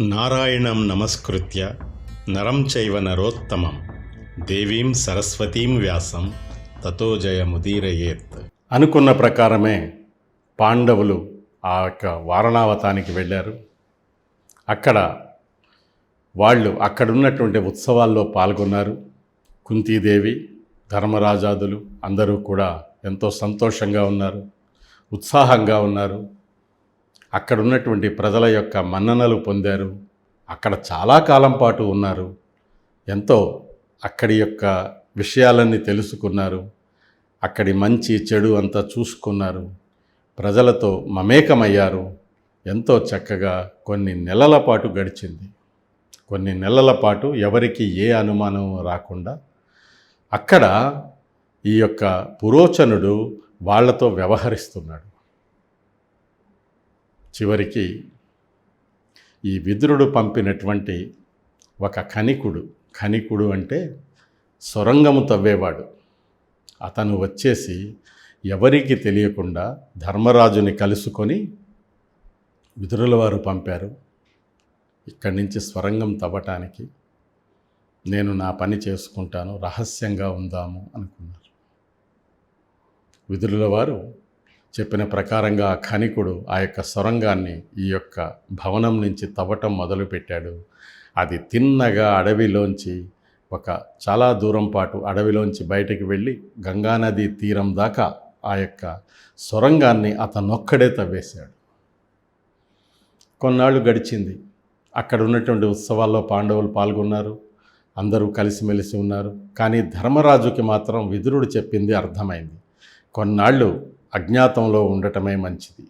నారాయణం నమస్కృత్య నరం చైవ నరోత్తమం. దేవీం సరస్వతీం వ్యాసం. తతో జయముదీరయేత్. అనుకున్న ప్రకారమే పాండవులు ఆ యొక్క వారణావతానికి వెళ్ళారు. అక్కడ వాళ్ళు అక్కడున్నటువంటి ఉత్సవాల్లో పాల్గొన్నారు. కుంతీదేవి ధర్మరాజాదులు అందరూ కూడా ఎంతో సంతోషంగా ఉన్నారు. ఉత్సాహంగా ఉన్నారు. అక్కడ ఉన్నటువంటి ప్రజల యొక్క మన్ననలు పొందారు. అక్కడ చాలా కాలం పాటు ఉన్నారు. ఎంతో అక్కడి యొక్క విషయాలన్నీ తెలుసుకున్నారు. అక్కడి మంచి చెడు అంతా చూసుకున్నారు. ప్రజలతో మమేకమయ్యారు. ఎంతో చక్కగా కొన్ని నెలల పాటు గడిచింది. కొన్ని నెలల పాటు ఎవరికి ఏ అనుమానం రాకుండా అక్కడ ఈ యొక్క పురోచనుడు వాళ్ళతో వ్యవహరిస్తున్నాడు. చివరికి ఈ విదురుడు పంపినటువంటి ఒక ఖనికుడు ఖనికుడు అంటే సొరంగము తవ్వేవాడు. అతను వచ్చేసి ఎవరికి తెలియకుండా ధర్మరాజుని కలుసుకొని విదురుల వారు పంపారు. ఇక్కడి నుంచి స్వరంగం తవ్వటానికి నేను నా పని చేసుకుంటాను రహస్యంగా ఉందాము అనుకున్నారు. విదురుల వారు చెప్పిన ప్రకారంగా ఆ ఖనికుడు ఆ యొక్క సొరంగాన్ని ఈ యొక్క భవనం నుంచి తవ్వటం మొదలుపెట్టాడు. అది తిన్నగా అడవిలోంచి ఒక చాలా దూరం పాటు అడవిలోంచి బయటకు వెళ్ళి గంగానది తీరం దాకా ఆ యొక్క సొరంగాన్ని అతనొక్కడే తవ్వేశాడు. కొన్నాళ్ళు గడిచింది. అక్కడ ఉన్నటువంటి ఉత్సవాల్లో పాండవులు పాల్గొన్నారు. అందరూ కలిసిమెలిసి ఉన్నారు. కానీ ధర్మరాజుకి మాత్రం విదురుడు చెప్పింది అర్థమైంది. కొన్నాళ్ళు అజ్ఞాతంలో ఉండటమే మంచిది.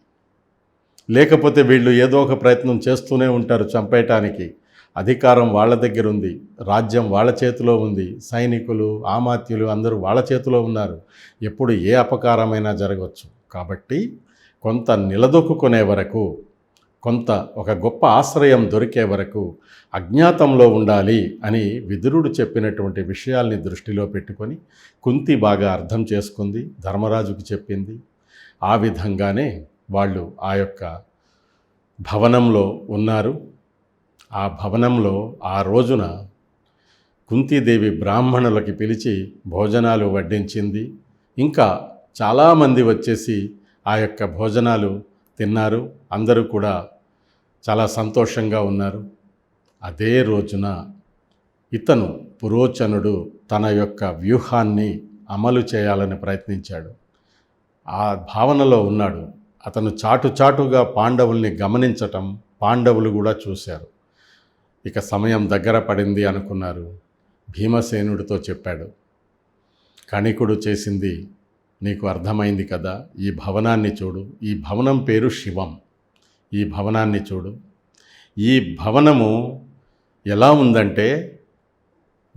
లేకపోతే వీళ్ళు ఏదో ఒక ప్రయత్నం చేస్తూనే ఉంటారు చంపేయటానికి. అధికారం వాళ్ళ దగ్గర ఉంది రాజ్యం వాళ్ళ చేతిలో ఉంది సైనికులు ఆమాత్యులు అందరూ వాళ్ళ చేతిలో ఉన్నారు. ఎప్పుడు ఏ అపకారమైనా జరగవచ్చు. కాబట్టి కొంత నిలదొక్కునే వరకు కొంత ఒక గొప్ప ఆశ్రయం దొరికే వరకు అజ్ఞాతంలో ఉండాలి అని విదురుడు చెప్పినటువంటి విషయాల్ని దృష్టిలో పెట్టుకొని కుంతి బాగా అర్థం చేసుకుంది ధర్మరాజుకు చెప్పింది. ఆ విధంగానే వాళ్ళు ఆ యొక్క భవనంలో ఉన్నారు. ఆ భవనంలో ఆ రోజున కుంతీదేవి బ్రాహ్మణులకి పిలిచి భోజనాలు వడ్డించింది. ఇంకా చాలామంది వచ్చేసి ఆ యొక్క భోజనాలు తిన్నారు. అందరూ కూడా చాలా సంతోషంగా ఉన్నారు. అదే రోజున ఇతను పురోచనుడు తన యొక్క వ్యూహాన్ని అమలు చేయాలని ప్రయత్నించాడు. ఆ భావనలో ఉన్నాడు. అతను చాటు చాటుగా పాండవుల్ని గమనించటం పాండవులు కూడా చూశారు. ఇక సమయం దగ్గర పడింది అనుకున్నారు. భీమసేనుడితో చెప్పాడు. కణికుడు చేసింది నీకు అర్థమైంది కదా? ఈ భవనాన్ని చూడు. ఈ భవనం పేరు శివం. ఈ భవనాన్ని చూడు. ఈ భవనము ఎలా ఉందంటే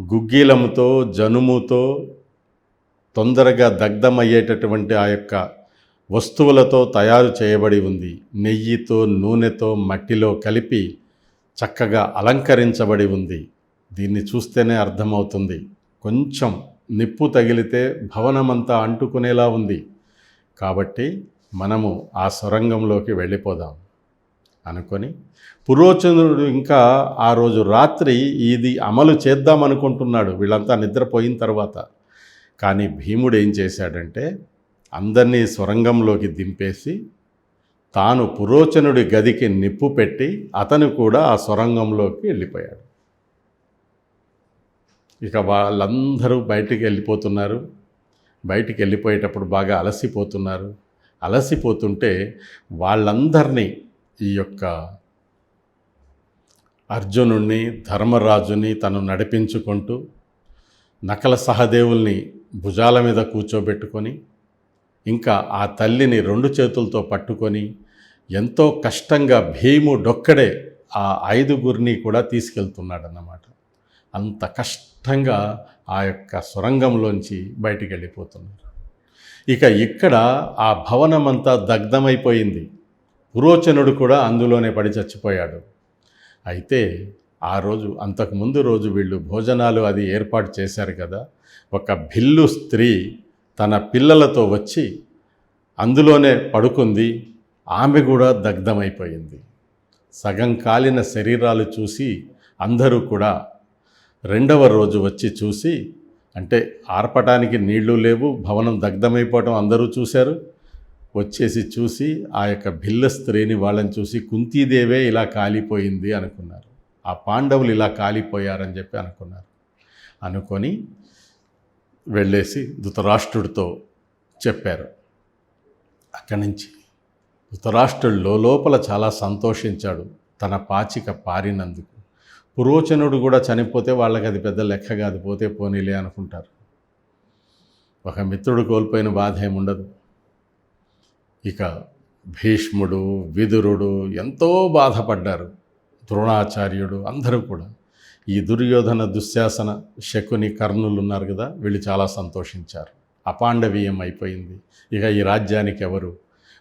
గుగ్గిలముతో జనుముతో తొందరగా దగ్ధమయ్యేటటువంటి ఆ యొక్క వస్తువులతో తయారు చేయబడి ఉంది. నెయ్యితో నూనెతో మట్టిలో కలిపి చక్కగా అలంకరించబడి ఉంది. దీన్ని చూస్తేనే అర్థమవుతుంది. కొంచెం నిప్పు తగిలితే భవనమంతా అంటుకునేలా ఉంది. కాబట్టి మనము ఆ సొరంగంలోకి వెళ్ళిపోదాం అనుకొని పురోచనుడు ఇంకా ఆ రోజు రాత్రి ఇది అమలు చేద్దాం అనుకుంటున్నాడు వీళ్ళంతా నిద్రపోయిన తర్వాత. కానీ భీముడు ఏం చేశాడంటే అందరినీ సొరంగంలోకి దింపేసి తాను పురోచనుడి గదికి నిప్పు పెట్టి అతను కూడా ఆ సొరంగంలోకి వెళ్ళిపోయాడు. ఇక వాళ్ళందరూ బయటికి వెళ్ళిపోతున్నారు. బయటికి వెళ్ళిపోయేటప్పుడు బాగా అలసిపోతున్నారు. అలసిపోతుంటే వాళ్ళందరినీ ఈ యొక్క అర్జునుణ్ణి ధర్మరాజుని తను నడిపించుకుంటూ నకల సహదేవుల్ని భుజాల మీద కూర్చోబెట్టుకొని ఇంకా ఆ తల్లిని రెండు చేతులతో పట్టుకొని ఎంతో కష్టంగా భీముడొక్కడే ఆ ఐదుగురిని కూడా తీసుకెళ్తున్నాడన్నమాట. అంత కష్టంగా ఆ యొక్క సొరంగంలోంచి బయటికి వెళ్ళిపోతున్నారు ఇక ఇక్కడ ఆ భవనమంతా దగ్ధమైపోయింది. పురోచనుడు కూడా అందులోనే పడి చచ్చిపోయాడు. అయితే ఆ రోజు అంతకుముందు రోజు వీళ్ళు భోజనాలు అది ఏర్పాటు చేశారు కదా. ఒక భిల్లు స్త్రీ తన పిల్లలతో వచ్చి అందులోనే పడుకుంది. ఆమె కూడా దగ్ధమైపోయింది. సగం కాలిన శరీరాలు చూసి అందరూ కూడా రెండవ రోజు వచ్చి చూసి అంటే ఆర్పటానికి నీళ్ళు లేవు భవనం దగ్ధమైపోవటం అందరూ చూశారు. వచ్చేసి చూసి ఆ యొక్క భిల్ల స్త్రీని వాళ్ళని చూసి కుంతీదేవే ఇలా కాలిపోయింది అనుకున్నారు. ఆ పాండవులు ఇలా కాలిపోయారని చెప్పి అనుకున్నారు. అనుకొని వెళ్ళేసి ధృతరాష్ట్రుడితో చెప్పారు. అక్కడి నుంచి ధృతరాష్ట్రుడు లోపల చాలా సంతోషించాడు. తన పాచిక పారినందుకు. పురోచనుడు కూడా చనిపోతే వాళ్ళకి అది పెద్ద లెక్క కాదు పోతే పోనీలే అనుకుంటారు. ఒక మిత్రుడు కోల్పోయిన బాధ ఏముండదు ఇక భీష్ముడు విదురుడు ఎంతో బాధపడ్డారు. ద్రోణాచార్యుడు అందరూ కూడా. ఈ దుర్యోధన దుశ్శాసన శకుని కర్ణులు ఉన్నారు కదా వీళ్ళు చాలా సంతోషించారు. అపాండవీయం అయిపోయింది. ఇక ఈ రాజ్యానికి ఎవరు?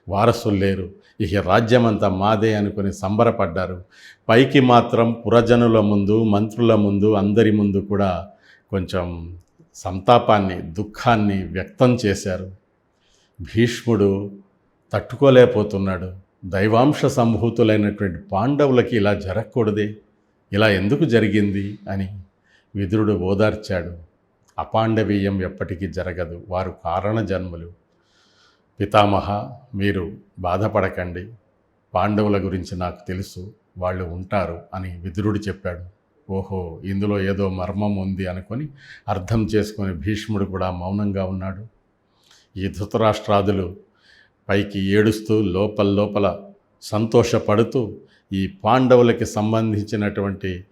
వారసులు లేరు. ఇక రాజ్యమంతా మాదే అనుకుని సంబరపడ్డారు. పైకి మాత్రం పురజనుల ముందు మంత్రుల ముందు అందరి ముందు కూడా కొంచెం సంతాపాన్ని దుఃఖాన్ని వ్యక్తం చేశారు. భీష్ముడు తట్టుకోలేకపోతున్నాడు. దైవాంశ సంభూతులైనటువంటి పాండవులకి ఇలా జరగకూడదే ఇలా ఎందుకు జరిగింది అని విదురుడు ఓదార్చాడు. అపాండవీయం ఎప్పటికీ జరగదు. వారు కారణ జన్మలు. పితామహ మీరు బాధపడకండి. పాండవుల గురించి నాకు తెలుసు వాళ్ళు ఉంటారు అని విదురుడు చెప్పాడు. ఓహో ఇందులో ఏదో మర్మం ఉంది అనుకొని అర్థం చేసుకుని భీష్ముడు కూడా మౌనంగా ఉన్నాడు. ఈ ధృతరాష్ట్రాదులు పైకి ఏడుస్తూ లోపల లోపల సంతోషపడుతూ ఈ పాండవులకి సంబంధించినటువంటి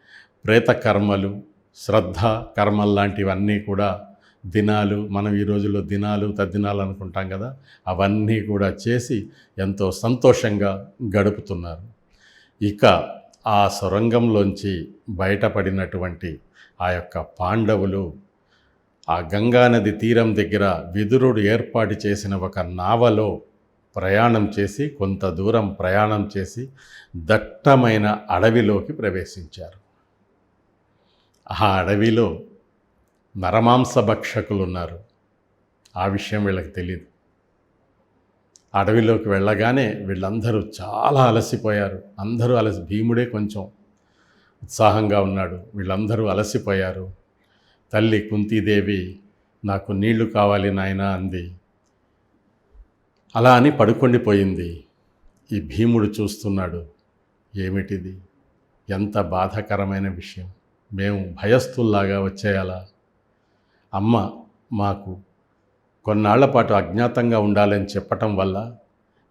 ప్రేత కర్మలు శ్రద్ధ కర్మల్లాంటివన్నీ కూడా దినాలు మనం ఈ రోజుల్లో దినాలు తద్దినాలు అనుకుంటాం కదా అవన్నీ కూడా చేసి ఎంతో సంతోషంగా గడుపుతున్నారు. ఇక ఆ సొరంగంలోంచి బయటపడినటువంటి ఆ యొక్క పాండవులు ఆ గంగానది తీరం దగ్గర విదురుడు ఏర్పాటు చేసిన ఒక నావలో ప్రయాణం చేసి కొంత దూరం ప్రయాణం చేసి దట్టమైన అడవిలోకి ప్రవేశించారు. ఆ అడవిలో నరమాంస భక్షకులు ఉన్నారు ఆ విషయం వీళ్ళకి తెలియదు అడవిలోకి వెళ్ళగానే వీళ్ళందరూ చాలా అలసిపోయారు. అందరూ అలసి భీముడే కొంచెం ఉత్సాహంగా ఉన్నాడు. వీళ్ళందరూ అలసిపోయారు. తల్లి కుంతీదేవి నాకు నీళ్ళు కావాలి నాయనా అంది. అలా అని పడుకొండిపోయింది ఈ భీముడు చూస్తున్నాడు. ఏమిటిది? ఎంత బాధాకరమైన విషయం. మేము భయస్థుల్లాగా వచ్చేయాలా? అమ్మ మాకు కొన్నాళ్ళ పాటు అజ్ఞాతంగా ఉండాలని చెప్పటం వల్ల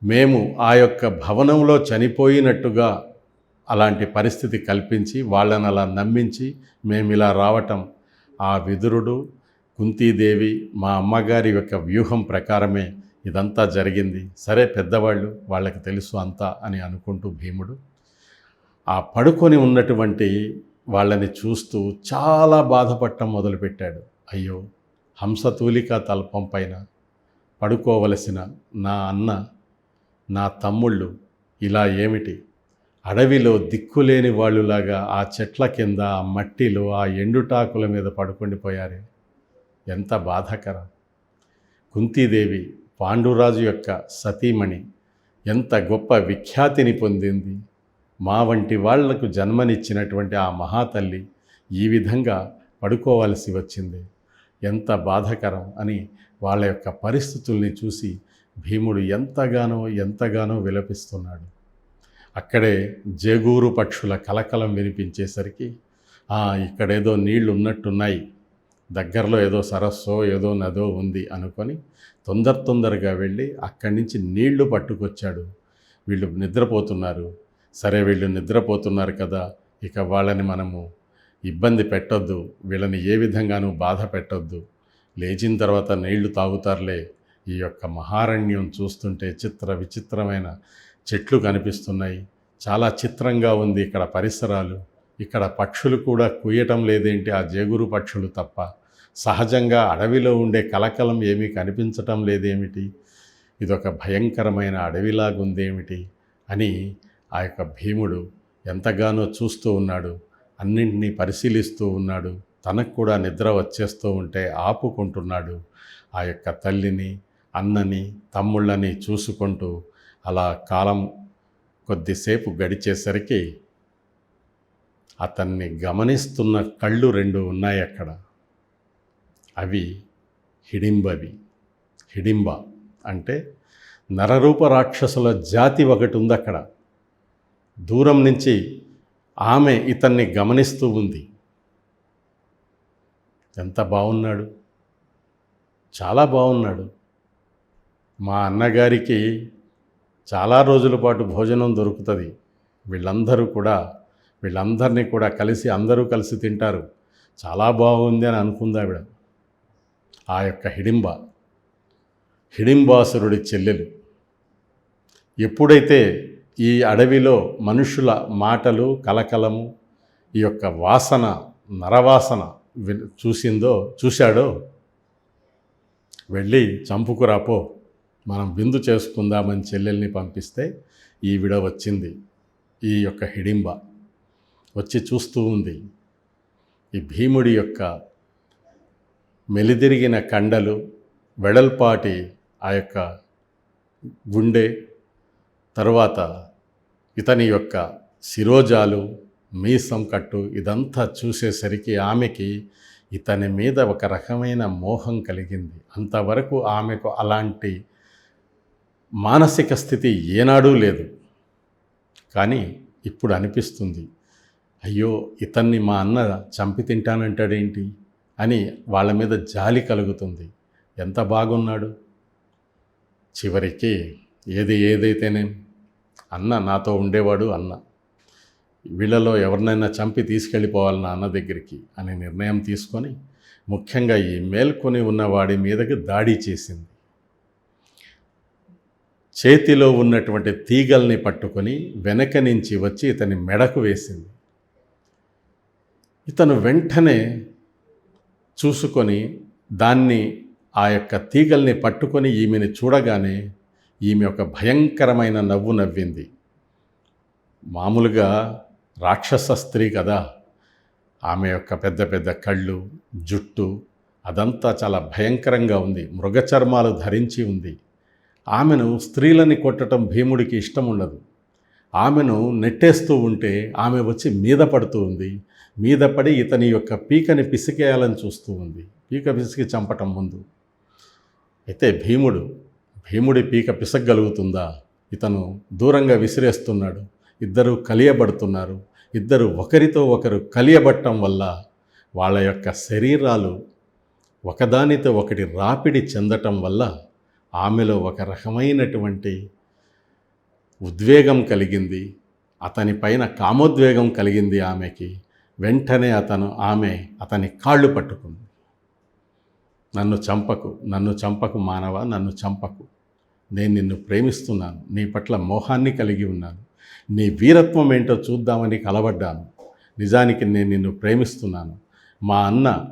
మేము ఆ యొక్క భవనంలో చనిపోయినట్టుగా అలాంటి పరిస్థితి కల్పించి వాళ్ళని అలా నమ్మించి మేము ఇలా రావటం ఆ విదురుడు కుంతీదేవి మా అమ్మగారి యొక్క వ్యూహం ప్రకారమే ఇదంతా జరిగింది. సరే పెద్దవాళ్ళు వాళ్ళకి తెలుసు అంతా అని అనుకుంటూ భీముడు ఆ పడుకొని ఉన్నటువంటి వాళ్ళని చూస్తూ చాలా బాధపడటం మొదలుపెట్టాడు. అయ్యో హంసతూలిక తల్పం పైన పడుకోవలసిన నా అన్న నా తమ్ముళ్ళు ఇలా ఏమిటి? అడవిలో దిక్కులేని వాళ్ళులాగా ఆ చెట్ల కింద ఆ మట్టిలో ఆ ఎండుటాకుల మీద పడుకుండిపోయారే ఎంత బాధాకరం. కుంతీదేవి పాండురాజు యొక్క సతీమణి ఎంత గొప్ప విఖ్యాతిని పొందింది. మా వంటి వాళ్ళకు జన్మనిచ్చినటువంటి ఆ మహాతల్లి ఈ విధంగా పడుకోవలసి వచ్చింది. ఎంత బాధకరం అని వాళ్ళ యొక్క పరిస్థితుల్ని చూసి భీముడు ఎంతగానో ఎంతగానో విలపిస్తున్నాడు. అక్కడే జేగూరు పక్షుల కలకలం వినిపించేసరికి ఇక్కడేదో నీళ్ళు ఉన్నట్టున్నాయి దగ్గరలో ఏదో సరస్సో ఏదో నదో ఉంది అనుకొని తొందర తొందరగా వెళ్ళి అక్కడి నుంచి నీళ్ళు పట్టుకొచ్చాడు. వీళ్ళు నిద్రపోతున్నారు. సరే వీళ్ళు నిద్రపోతున్నారు కదా ఇక వాళ్ళని మనము ఇబ్బంది పెట్టొద్దు వీళ్ళని ఏ విధంగానూ బాధ పెట్టొద్దు. లేచిన తర్వాత నీళ్ళు తాగుతారులే. ఈ యొక్క మహారణ్యం చూస్తుంటే చిత్ర విచిత్రమైన చెట్లు కనిపిస్తున్నాయి. చాలా చిత్రంగా ఉంది ఇక్కడ పరిసరాలు. ఇక్కడ పక్షులు కూడా కుయ్యటం లేదేంటి? ఆ జేగురు పక్షులు తప్ప. సహజంగా అడవిలో ఉండే కలకలం ఏమీ కనిపించటం లేదేమిటి? ఇదొక భయంకరమైన అడవిలాగుందేమిటి? అని ఆ యొక్క భీముడు ఎంతగానో చూస్తూ ఉన్నాడు. అన్నింటినీ పరిశీలిస్తూ ఉన్నాడు. తనకు కూడా నిద్ర వచ్చేస్తూ ఉంటే ఆపుకుంటున్నాడు. ఆ యొక్క తల్లిని అన్నని తమ్ముళ్ళని చూసుకుంటూ అలా కాలం కొద్దిసేపు గడిచేసరికి అతన్ని గమనిస్తున్న కళ్ళు రెండు ఉన్నాయి అక్కడ. అవి హిడింబవి. హిడింబ అంటే నరరూప రాక్షసుల జాతి ఒకటి ఉంది అక్కడ. దూరం నుంచి ఆమె ఇతన్ని గమనిస్తూ ఉంది. ఎంత బాగున్నాడు చాలా బాగున్నాడు మా అన్నగారికి చాలా రోజుల పాటు భోజనం దొరుకుతుంది. వీళ్ళందరూ కూడా వీళ్ళందరినీ కూడా కలిసి అందరూ కలిసి తింటారు. చాలా బాగుంది అని అనుకుంది ఆవిడ. ఆ యొక్క హిడింబ హిడింబాసురుడి చెల్లెలు. ఎప్పుడైతే ఈ అడవిలో మనుషుల మాటలు కలకలము ఈ యొక్క వాసన నరవాసన చూసిందో చూశాడో? వెళ్ళి చంపుకురాపో మనం విందు చేసుకుందామని చెల్లెల్ని పంపిస్తే ఈవిడ వచ్చింది. ఈ యొక్క హిడింబ వచ్చి చూస్తూ ఉంది. ఈ భీముడి యొక్క మెలిదిరిగిన కండలు వెడల్పాటి ఆ యొక్క గుండె తరువాత ఇతని యొక్క శిరోజాలు మీసం కట్టు ఇదంతా చూసేసరికి ఆమెకి ఇతని మీద ఒక రకమైన మోహం కలిగింది. అంతవరకు ఆమెకు అలాంటి మానసిక స్థితి ఏనాడూ లేదు. కానీ ఇప్పుడు అనిపిస్తుంది అయ్యో ఇతన్ని మా అన్న చంపి తింటానంటాడేంటి? అని వాళ్ళ మీద జాలి కలుగుతుంది. ఎంత బాగున్నాడు? చివరికి ఏది ఏదైతేనేం అన్న నాతో ఉండేవాడు అన్న. వీళ్ళలో ఎవరినైనా చంపి తీసుకెళ్ళిపోవాలి నా అన్న దగ్గరికి అనే నిర్ణయం తీసుకొని ముఖ్యంగా ఈ మేల్కొని ఉన్న వాడి మీదకి దాడి చేసింది. చేతిలో ఉన్నటువంటి తీగల్ని పట్టుకొని వెనక నుంచి వచ్చి ఇతని మెడకు వేసింది. ఇతను వెంటనే చూసుకొని దాన్ని ఆ యొక్క తీగల్ని పట్టుకొని ఈమెని చూడగానే ఈమె ఒక భయంకరమైన నవ్వు నవ్వింది. మామూలుగా రాక్షస స్త్రీ కదా. ఆమె యొక్క పెద్ద పెద్ద కళ్ళు జుట్టు అదంతా చాలా భయంకరంగా ఉంది. మృగ చర్మాలు ధరించి ఉంది. ఆమెను స్త్రీలని కొట్టడం భీముడికి ఇష్టం ఉండదు. ఆమెను నెట్టేస్తూ ఉంటే ఆమె వచ్చి మీద పడుతూ ఉంది. మీద పడి ఇతని యొక్క పీకని పిసికేయాలని చూస్తూ ఉంది. పీక పిసికి చంపటం ముందు. అయితే భీముడు భీముడి పీక పిసగలుగుతుందా? ఇతను దూరంగా విసిరేస్తున్నాడు. ఇద్దరు కలియబడుతున్నారు. ఇద్దరు ఒకరితో ఒకరు కలియబట్టం వల్ల వాళ్ళ యొక్క శరీరాలు ఒకదానితో ఒకటి రాపిడి చెందటం వల్ల ఆమెలో ఒక రకమైనటువంటి ఉద్వేగం కలిగింది. అతని పైన కామోద్వేగం కలిగింది ఆమెకి. వెంటనే అతను ఆమె అతని కాళ్ళు పట్టుకుంది. నన్ను చంపకు నన్ను చంపకు మానవ? నన్ను చంపకు. నేను నిన్ను ప్రేమిస్తున్నాను. నీ పట్ల మోహాన్ని కలిగి ఉన్నాను. నీ వీరత్వం ఏంటో చూద్దామని కలబడ్డాను నిజానికి నేను నిన్ను ప్రేమిస్తున్నాను. మా అన్న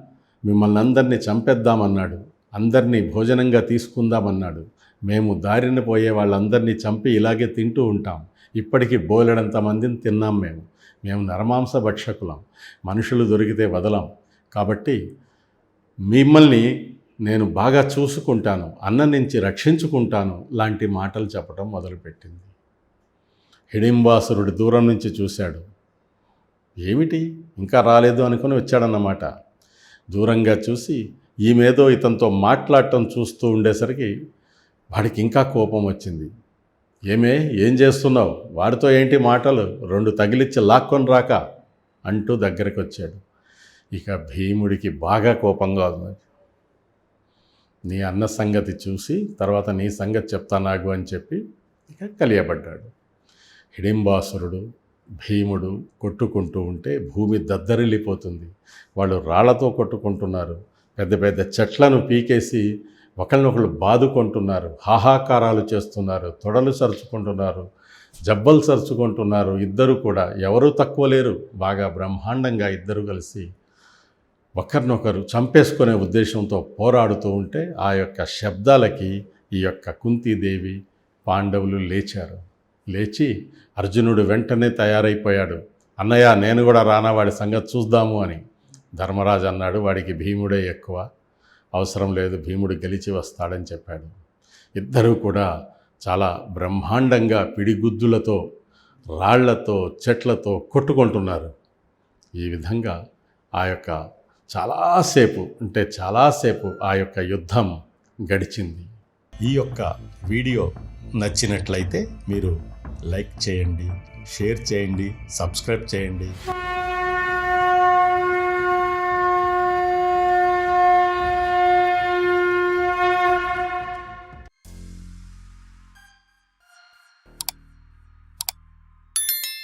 మిమ్మల్ని అందరినీ చంపేద్దామన్నాడు. అందరినీ భోజనంగా తీసుకుందామన్నాడు. మేము దారిన పోయే వాళ్ళందరినీ చంపి ఇలాగే తింటూ ఉంటాం. ఇప్పటికీ బోలెడంత మందిని తిన్నాం మేము. మేము నరమాంస భక్షకులం. మనుషులు దొరికితే వదలం. కాబట్టి మిమ్మల్ని నేను బాగా చూసుకుంటాను అన్న నుంచి రక్షించుకుంటాను లాంటి మాటలు చెప్పడం మొదలుపెట్టింది. హిడింబాసురుడు దూరం నుంచి చూశాడు. ఏమిటి? ఇంకా రాలేదు అనుకుని వచ్చాడన్నమాట. దూరంగా చూసి ఈమెదో ఇతనితో మాట్లాడటం చూస్తూ ఉండేసరికి వాడికి ఇంకా కోపం వచ్చింది. ఏమే ఏం చేస్తున్నావు? వాడితో ఏంటి మాటలు? రెండు తగిలిచ్చి లాక్కొని రాక అంటూ దగ్గరికి వచ్చాడు ఇక భీముడికి బాగా కోపంగా ఉంది. నీ అన్న సంగతి చూసి తర్వాత నీ సంగతి చెప్తా నాకు అని చెప్పి ఇక కలియబడ్డాడు. హిడింబాసురుడు భీముడు కొట్టుకుంటూ ఉంటే భూమి దద్దరిల్లిపోతుంది. వాళ్ళు రాళ్ళతో కొట్టుకుంటున్నారు. పెద్ద పెద్ద చెట్లను పీకేసి ఒకరినొకరు బాదుకుంటున్నారు. హాహాకారాలు చేస్తున్నారు. తొడలు సరుచుకుంటున్నారు. జబ్బలు సరుచుకుంటున్నారు. ఇద్దరు కూడా ఎవరూ తక్కువ లేరు. బాగా బ్రహ్మాండంగా ఇద్దరు కలిసి ఒకరినొకరు చంపేసుకునే ఉద్దేశంతో పోరాడుతూ ఉంటే ఆ యొక్క శబ్దాలకి ఈ యొక్క కుంతీదేవి పాండవులు లేచారు. లేచి అర్జునుడు వెంటనే తయారైపోయాడు. అన్నయ్య నేను కూడా రానా వాడి సంగతి చూద్దాము అని ధర్మరాజు అన్నాడు. వాడికి భీముడే ఎక్కువ. అవసరం లేదు భీముడు గెలిచి వస్తాడని చెప్పాడు. ఇద్దరూ కూడా చాలా బ్రహ్మాండంగా పిడిగుద్దులతో రాళ్ళతో చెట్లతో కొట్టుకుంటున్నారు. ఈ విధంగా ఆ యొక్క చాలాసేపు అంటే చాలాసేపు ఆ యొక్క యుద్ధం గడిచింది. ఈ యొక్క వీడియో నచ్చినట్లయితే మీరు లైక్ చేయండి షేర్ చేయండి సబ్స్క్రైబ్ చేయండి.